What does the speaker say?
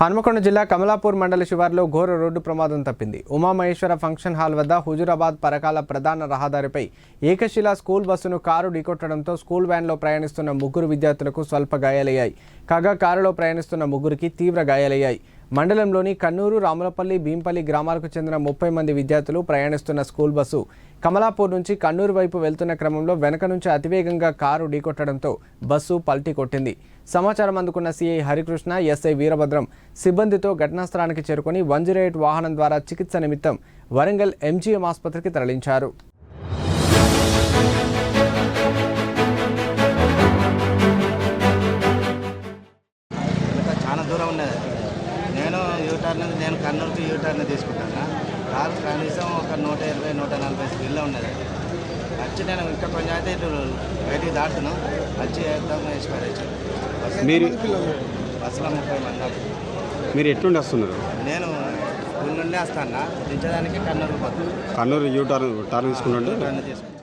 హన్మకొండ జిల్లా కమలాపూర్ మండల శివార్లో ఘోర రోడ్డు ప్రమాదం తప్పింది. ఉమామహేశ్వర ఫంక్షన్ హాల్ వద్ద హుజురాబాద్ పరకాల ప్రధాన రహదారిపై ఏకశిలా స్కూల్ బస్సును కారు ఢీకొట్టడంతో స్కూల్ వ్యాన్లో ప్రయాణిస్తున్న ముగ్గురు విద్యార్థులకు స్వల్ప గాయాలయ్యాయి. కాగా కారులో ప్రయాణిస్తున్న ముగ్గురికి తీవ్ర గాయాలయ్యాయి. మండలంలోని కన్నూరు రాములపల్లి భీంపల్లి గ్రామాలకు చెందిన ముప్పై మంది విద్యార్థులు ప్రయాణిస్తున్న స్కూల్ బస్సు కమలాపూర్ నుంచి కన్నూరు వైపు వెళ్తున్న క్రమంలో వెనక నుంచి అతివేగంగా కారు ఢీకొట్టడంతో బస్సు పల్టీ కొట్టింది. సమాచారం అందుకున్న సీఐ హరికృష్ణ ఎస్ఐ వీరభద్రం సిబ్బందితో ఘటనాస్థలానికి చేరుకుని చేరుకొని వన్ జీరో ఎయిట్ వాహనం ద్వారా చికిత్స నిమిత్తం వరంగల్ ఎంజీఎం ఆసుపత్రికి తరలించారు. చాలా దూరం ఉన్నది. నేను యూటర్న్ నేను కర్నూలుకి యూటర్న్ తీసుకుంటాను? కారు కనీసం ఒక నూట ఇరవై నూట నలభై స్పీడ్లో ఉన్నది. వచ్చి నేను ఇంకా కొంచెం అయితే ఇటు బయటికి దాటును వచ్చి వేద్దాం ఎక్స్పైర్ వచ్చి మీరు బస్సులో ముప్పై మంది. మీరు ఎట్లుండి వస్తున్నారు? నేను స్కూల్ నుండి వస్తాను దించడానికి కర్నూలు పోతాను కన్నూరు యూ టర్న్ టర్న్ తీసుకుంటుంటే? యూటర్న్ తీసుకుంటాను